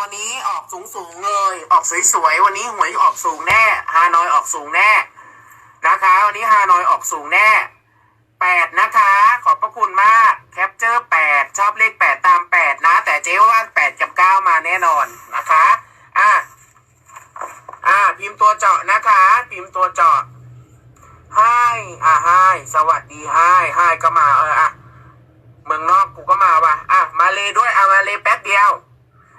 วันนี้ออกสูงสูงเลย ออกสวยๆวันนี้หวยออกสูงแน่ฮานอยออกสูงแน่นะคะ วันนี้ฮานอยออกสูงแน่แปดนะคะ ขอบพระคุณมากแคปเจอร์แปดชอบเลขแปดตามแปดนะ แต่เจ๊ว่าแปดกับเก้ามาแน่นอนนะคะอะอะพิมพ์ตัวเจาะนะคะ พิมพ์ตัวเจาะให้อะให้สวัสดีให้ให้ก็มาเอออะเมืองนอกกูก็มาว่ะอะมาเลยด้วยเอามาเลยแป๊บเดียว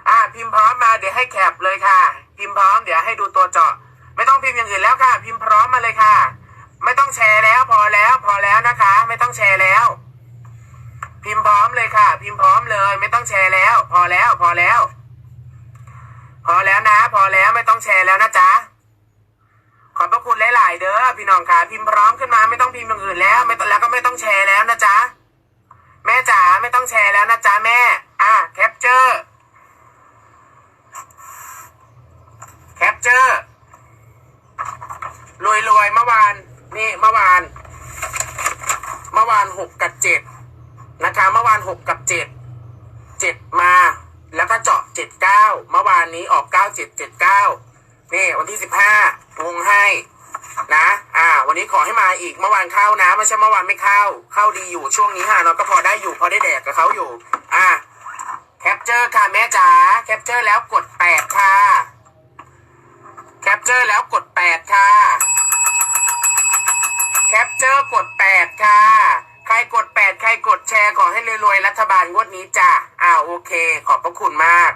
อะพิมพ์พร้อมมาเดี๋ยวให้แคปเลยค่ะ พิมพ์พร้อมเดี๋ยวให้ดูตัวเจาะ ไม่ต้องพิมพ์อย่างอื่นแล้วค่ะ พิมพ์พร้อมมาเลยค่ะ ไม่ต้องแชร์แล้ว พอแล้วพอแล้วนะคะ ไม่ต้องแชร์แล้ว พิมพ์พร้อมเลยค่ะ พิมพ์พร้อมเลย ไม่ต้องแชร์แล้ว พอแล้วพอแล้ว พอแล้วนะ พอแล้วไม่ต้องแชร์แล้วนะจ๊ะขอบพระคุณหลาย ๆ เด้อพี่น้องค่ะพิมพ์พร้อมขึ้นมาไม่ต้องพิมพ์อย่างอื่นแล้วไม่ต้องแล้วก็ไม่ต้องแชร์แล้วนะจ๊ะ แม่จ๋าไม่ต้องแชร์แล้วนะจ๊ะแม่ อะแคปเจอร์ แคปเจอร์ รวยเมื่อวานนี่เมื่อวาน เมื่อวานหกกับเจ็ดนะคะเมื่อวานหกกับเจ็ดเจ็ดมา แล้วก็เจาะเจ็ดเก้าเมื่อวานนี้ออกเก้าเจ็ดเจ็ดเก้านี่วันที่สิบห้าวงให้นะ อ่า วันนี้ขอให้มาอีกเมื่อวานเข้านะไม่ใช่เมื่อวานไม่เข้า เข้าดีอยู่ช่วงนี้ฮะเราก็พอได้อยู่พอได้แดกกับเขาอยู่ อ่าแคปเจอร์ค่ะแม่จ๋าแคปเจอร์แล้วกดแปดค่ะ แคปเจอร์แล้วกดแปดค่ะ แคปเจอร์กดแปดค่ะ ใครกดแปดใครกดแชร์ขอให้รวยๆรัฐบาลงวดนี้จ้ะอ่าโอเค ขอบพระคุณมาก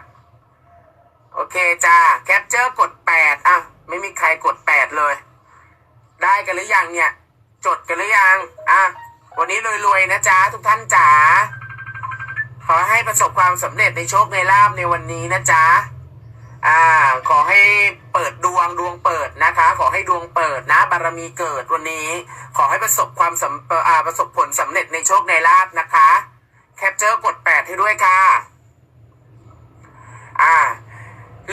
โอเคจ้าแคปเจอร์กดแปดอะ ไม่มีใครกดแปดเลย ได้กันหรือยังเนี่ย จดกันหรือยังอะวันนี้รวยๆนะจ๊ะทุกท่านจ๋าขอให้ประสบความสำเร็จในโชคในลาบในวันนี้นะจ๊ะอ่า ขอให้ เปิดดวงดวงเปิดนะคะ ขอให้ดวงเปิดนะ บารมีเกิดวันนี้ ขอให้ประสบความสำเอ่ออ่าประสบผลสำเร็จในโชคในลาบนะคะ แคปเจอร์กดแปดให้ด้วยค่ะ อ่า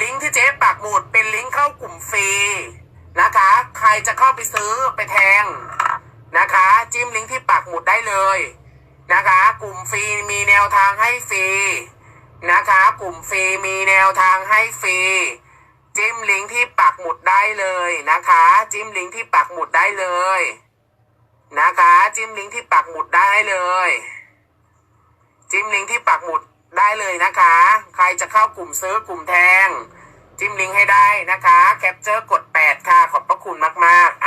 ลิงก์ที่เจ๊ปักหมุดเป็นลิงก์เข้ากลุ่มฟรีนะคะ ใครจะเข้าไปซื้อไปแทงนะคะ จิ้มลิงก์ที่ปักหมุดได้เลยนะคะ กลุ่มฟรีมีแนวทางให้ฟรีนะคะ กลุ่มฟรีมีแนวทางให้ฟรี จิ้มลิงก์ที่ปักหมุดได้เลยนะคะ จิ้มลิงก์ที่ปักหมุดได้เลย นะคะ จิ้มลิงก์ที่ปักหมุดได้เลย จิ้มลิงก์ที่ปักหมุดได้เลยนะคะ ใครจะเข้ากลุ่มซื้อกลุ่มแทง จิ้มลิงก์ให้ได้นะคะ แคปเจอร์กด 8 ค่ะ ขอบพระคุณมาก ๆ